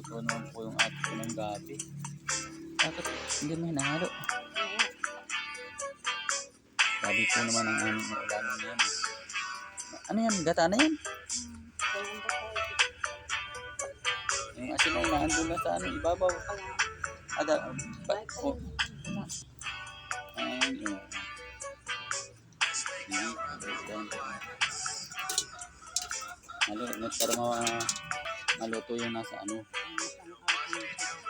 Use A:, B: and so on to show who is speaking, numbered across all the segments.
A: nagluluto naman po yung ate ko ng gabi. Bakit hindi mo hinahalo? Gabi po naman ang aming ulanan yan. Ano yan? Gata na yan? Yung asin ay naandun na sa ano, ibabaw. Ada, ba, oh. Ayun, net para ma maluto yung nasa ano.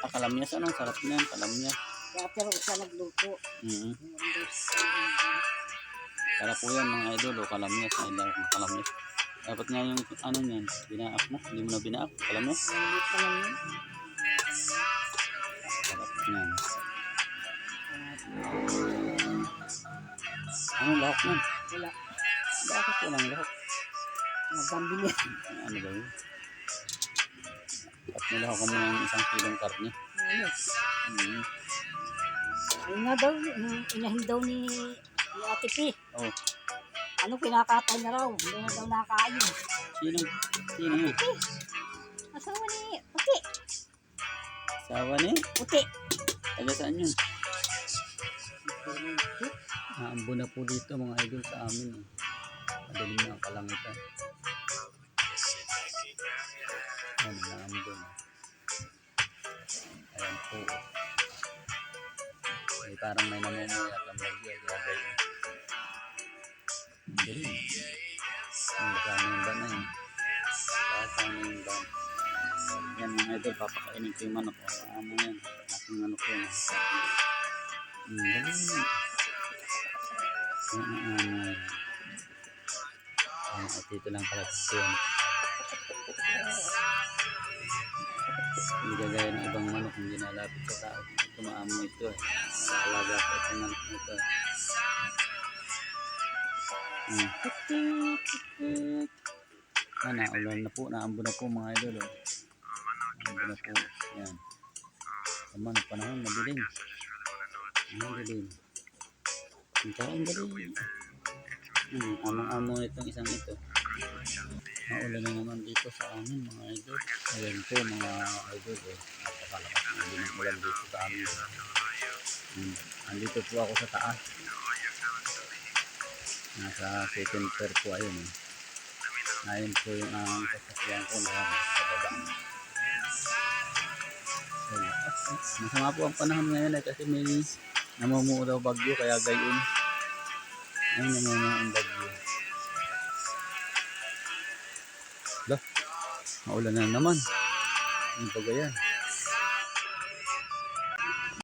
A: Ah, kalamyas. Anong sarap niyan? Kalamyas.
B: Kaya pero siya nagluto.
A: Mm Para po yan mga idol, o kalamyas. Ay, lang kalamyas. Dapat nga yung ano niyan, binaak mo. Hindi mo na binaak. Kalamyas.
B: Yun.
A: Sarap niyan. Anong lahok niyan?
B: Wala.
A: Bakit walang lahok?
B: Nagdambi niya.
A: Ano ba yun? At nilahok ka muna ng isang kilong karne.
B: Ano?
A: Mm.
B: Ayun nga daw, inahin daw ni, ni Ate P.
A: Oh,
B: Ano pinakatay na raw? Hindi na daw nakakain.
A: sino? Sino yun?
B: Asawa ni Puti.
A: Sawa ni?
B: Puti.
A: Taga saan yun? Naambo na po dito mga idol sa amin. Eh. Madaling na ang kalangitan. Ayan, naambo na. Ayan po. Ay, parang may namumuya at ang bagyo. Gagay. Galing. Ang dami ban na yun. Kasama yung ban. Yan mga idol, papakainin ko yung manok. Ano yan? Ating manok yan. Hmm, galing. Mm, ah, at dito lang pala yan. Hindi kagaya ng ibang manok, hindi nalapit sa tao. Tumaamo ito eh. Alaga pa itong manok na ito. Hmm. Ah, naulan na po, naambo na po mga idol. Oh. Naambo na po. Yan. Naman, panahon, madilim. Galing. Ang kain galing. Hmm, amang-amo itong isang ito. Maulan na naman dito sa amin mga idol. Ayan po mga idol. Eh. Napakalakas na din ang ulan dito sa amin. Hmm. Andito po ako sa taas. Nasa second floor po ayun. Eh. Ayun po yung ang sasakyan ko na sa baba. Ayun. Masama po ang panahon ngayon eh, kasi may namumuo daw bagyo kaya gayon. Ay namumuo ang bagyo. Maulan na naman. Ano ba yan?